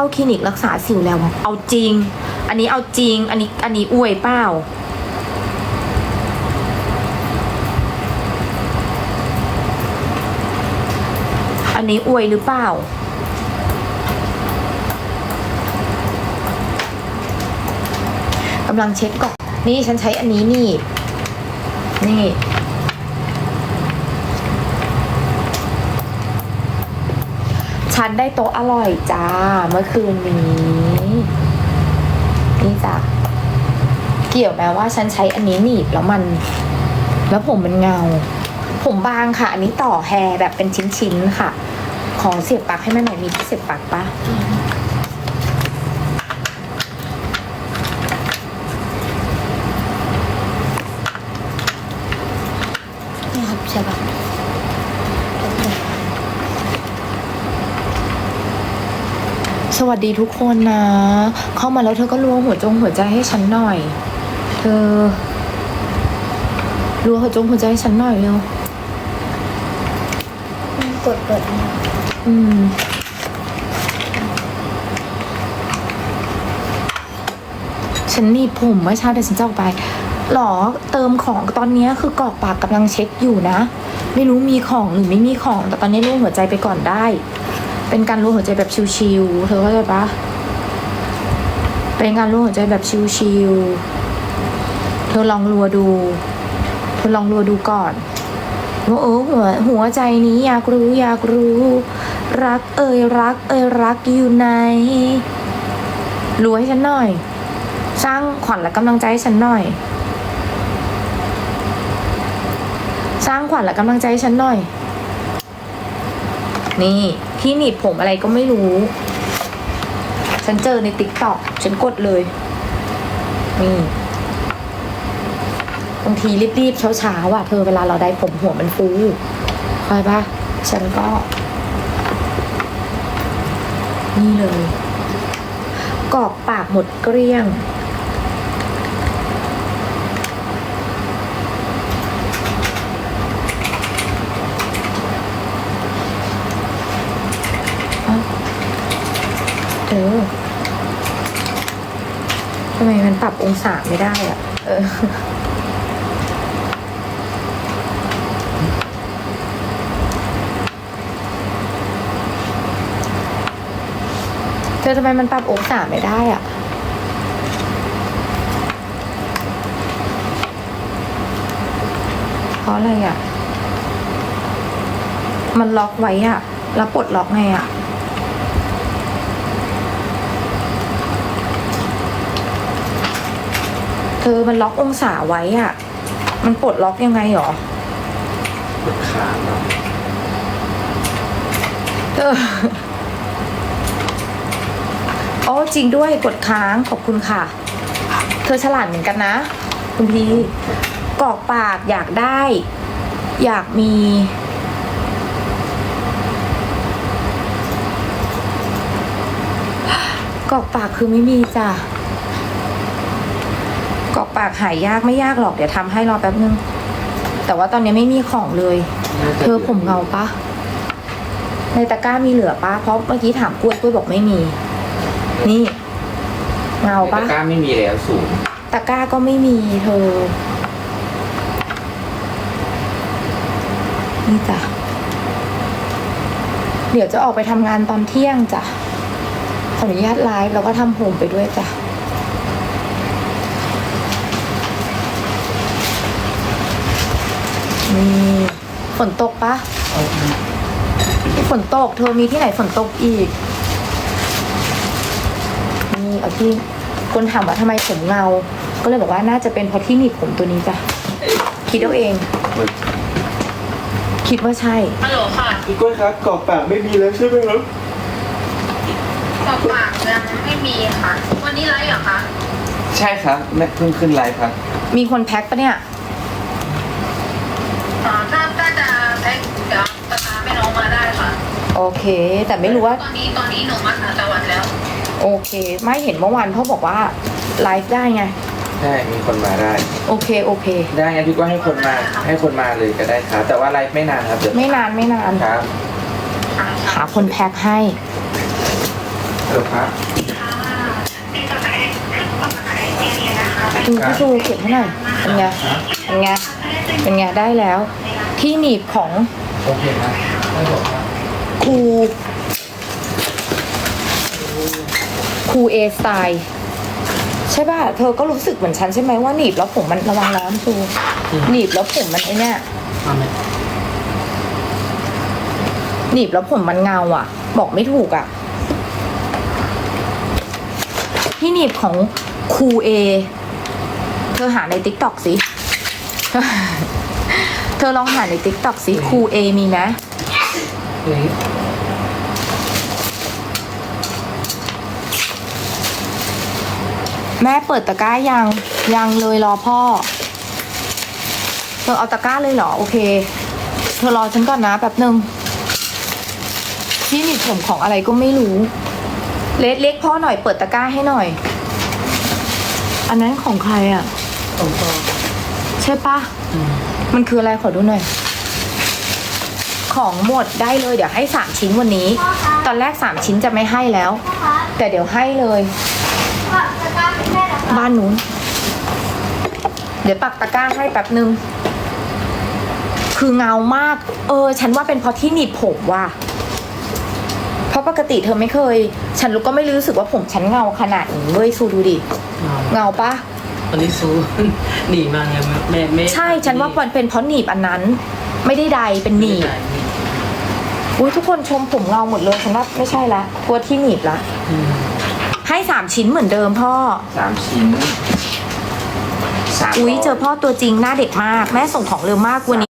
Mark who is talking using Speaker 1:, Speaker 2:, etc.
Speaker 1: เข้าคลินิกรักษาสิวแล้ว เอาจริง อันนี้เอาจริง อันนี้อันนี้อวยเปล่าอันนี้อวยหรือเปล่า กำลังเช็คก่อน นี่ฉันใช้อันนี้นี่ นี่ ฉันได้โต๊ะอร่อยจ้า เมื่อคืนนี้ นี่จ้ะเกี่ยวแม้ว่าฉันใช้อันนี้หนีบแล้วมัน แล้วผมมันเงา ผมบางค่ะ อันนี้ต่อแฮแบบเป็นชิ้นๆค่ะ ขอเสียบปลั๊กให้แม่หน่อยมีที่เสียบปลั๊กปะ
Speaker 2: นี่ครับใช่ปะ
Speaker 1: สวัสดีทุกคนนะ เข้ามาแล้วเธอก็รัวหัวจงหัวใจให้ฉันหน่อย เธอรัวหัวจงหัวใจให้ฉันหน่อยเร็ว
Speaker 2: กดเปิด
Speaker 1: อืมฉันหนีผมเมื่อเช้าเดี๋ยวฉันจะออกไปหรอเติมของตอนนี้คือกรอกปากกำลังเช็คอยู่นะ ไม่รู้มีของหรือไม่มีของ แต่ตอนนี้รู้หัวใจไปก่อนได้ เป็นการรู้หัวใจแบบชิวๆเธอเข้าใจปะเป็นการรู้หัวใจแบบชิวๆเธอลองรัวดู เธอลองรัวดูก่อนว่าเออหัวหัวใจนี้อยากรู้อยากรู้ รักเอ่ยรัก เอ่ยรักอยู่ไหนรู้ให้ฉันหน่อย สร้างขวัญและกำลังใจให้ฉันหน่อย สร้างขวัญและกำลังใจให้ฉันหน่อย นี่ที่หนีบผมอะไรก็ไม่รู้ ฉันเจอในติ๊กต็อกฉันกดเลยนี่บางทีรีบๆเช้าๆอะเธอเวลาเราได้ผมหัวมันฟูคอยปะฉันก็ นี่เลยกรอกปากหมดเกลี้ยง เออทำไมมันปรับองศาไม่ได้อะเออเธอทำไมมันปรับองศาไม่ได้อะเพราะอะไรอะ มันล็อกไว้อะ แล้วปลดล็อกไงอะ เธอมันล็อกองศาไว้อะมันปลดล็อกยังไงหรอ
Speaker 3: กดขาเนาะ
Speaker 1: เออโอ้จริงด้วยกดค้างขอบคุณค่ะ เธอฉลาดเหมือนกันนะ คุณพีกรอกปากอยากได้ อยากมีกรอกปากคือไม่มีจ้ะ กรอกปากหายยากไม่ยากหรอกเดี๋ยวทำให้รอแป๊บนึง แต่ว่าตอนนี้ไม่มีของเลย เธอผมเงาปะในตะกร้ามีเหลือปะเพราะเมื่อกี้ถามกล้วยกล้วยบอกไม่มี นี่ เงา
Speaker 3: ใน
Speaker 1: ปะ
Speaker 3: ตะกร้าไม่มีแล้วสูง
Speaker 1: ตะกร้าก็ไม่มีเธอ นี่จ้ะเดี๋ยวจะออกไปทำงานตอนเที่ยงจ้ะขออนุญาตไลฟ์แล้วก็ทำผมไปด้วยจ้ะ นี่ฝนตกปะฝนตก เธอมีที่ไหนฝนตกอีก นี่เอาที่คนถามว่าทำไมผมเงา ก็เลยบอกว่าน่าจะเป็นเพราะที่หนีบผมตัวนี้จ้ะ คิดเอาเอง คิดว่าใช่
Speaker 4: ฮัลโหลค่ะ
Speaker 3: พี่กล้วยครับกรอกปากไม่มีแล้วใช่ไหมครับ
Speaker 4: กรอกปากยังไม่มีค่ะ วันนี้ไลฟ์เหรอคะ
Speaker 3: ใช่ครับแม่เพิ่งขึ้นไลฟ์ครับ
Speaker 1: มีคนแพ็คปะเนี่ย
Speaker 4: อ๋อถ้าถ้าจะใช้เดี๋ยวจะตามให้น้องมาได้ค่ะ
Speaker 1: โอเค แต่ไม่รู้ว่า
Speaker 4: ตอนนี้ตอนนี้หนูมาต่างจังหวัดแล้ว
Speaker 1: โอเค ไม่เห็นเมื่อวานเขาบอกว่าไลฟ์ได้ไง
Speaker 3: ใช่มีคนมาได้
Speaker 1: โอเคโอเค
Speaker 3: ได้งั้นพี่ก็ให้คนมาให้คนมาเลยก็ได้ครับ แต่ว่าไลฟ์ไม่นานครับเดี๋ยว
Speaker 1: ไม่นานไม่นาน
Speaker 3: ครับ
Speaker 1: หาคนแพ็คให้
Speaker 3: เออครับ
Speaker 1: คุณพี่ชูเก็บให้หน่อยเป็นไง เป็นไง เป็นไงได้แล้ว ที่หนีบของ
Speaker 3: โอเคนะไม่บอกครับ
Speaker 1: ครูครูเอสไตล์ใช่ป่ะ เธอก็รู้สึกเหมือนฉันใช่ไหมว่าหนีบแล้วผมมันระวังร้อนครูหนีบแล้วผมมันไอเนี่ย
Speaker 5: เอาไหม
Speaker 1: หนีบแล้วผมมันเงาอะ บอกไม่ถูกอะ ที่หนีบของครูเอ เธอหาในติ๊กต็อกสิ เธอลองหาในติ๊กต็อกสิครูเอมีไหม
Speaker 5: เฮ้ย
Speaker 1: แม่เปิดตะกร้ายัง ยังเลยรอพ่อ เธอเอาตะกร้าเลยเหรอ โอเค เธอรอฉันก่อนนะแป๊บหนึ่งที่หนีบผมของอะไรก็ไม่รู้ เล็กเล็กพ่อหน่อยเปิดตะกร้าให้หน่อย อันนั้นของใครอะ
Speaker 5: ของพ่อ
Speaker 1: ใช่ปะ
Speaker 5: อืม
Speaker 1: มันคืออะไรขอดูหน่อย ของหมดได้เลยเดี๋ยวให้สามชิ้นวันนี้ ตอนแรกสามชิ้นจะไม่ให้แล้ว
Speaker 2: ครับ
Speaker 1: แต่เดี๋ยวให้เลย
Speaker 2: ว่าจะกล้าเป็นแม่เหรอครับ
Speaker 1: บ้านนู้น เดี๋ยวปักตะกร้าให้แป๊บนึง คือเงามาก เออ ฉันว่าเป็นเพราะที่หนีบผมว่ะเพราะปกติเธอไม่เคย ฉันก็ไม่รู้สึกว่าผมฉันเงาขนาดนี้เว้ยซูดูดิ
Speaker 5: เอา
Speaker 1: เงาปะ
Speaker 5: วันนี้ซูหนีมาไงแม่แม่
Speaker 1: ใช่ฉันว่ามันเป็นเพราะหนีบอันนั้น ไม่ได้ใดเป็นหนีบ
Speaker 5: ไม่ได้หนีบ
Speaker 1: อุ้ยทุกคนชมผมเงาหมดเลยฉันว่าไม่ใช่ละกลัวที่หนีบละ
Speaker 5: อืม
Speaker 1: ให้สามชิ้นเหมือนเดิมพ่อ
Speaker 3: สามชิ้นสาม
Speaker 1: อุ้ย
Speaker 3: ร้
Speaker 1: เจอพ่อตัวจริงหน้าเด็กมาก แม่ส่งของเร็วมากวันนี้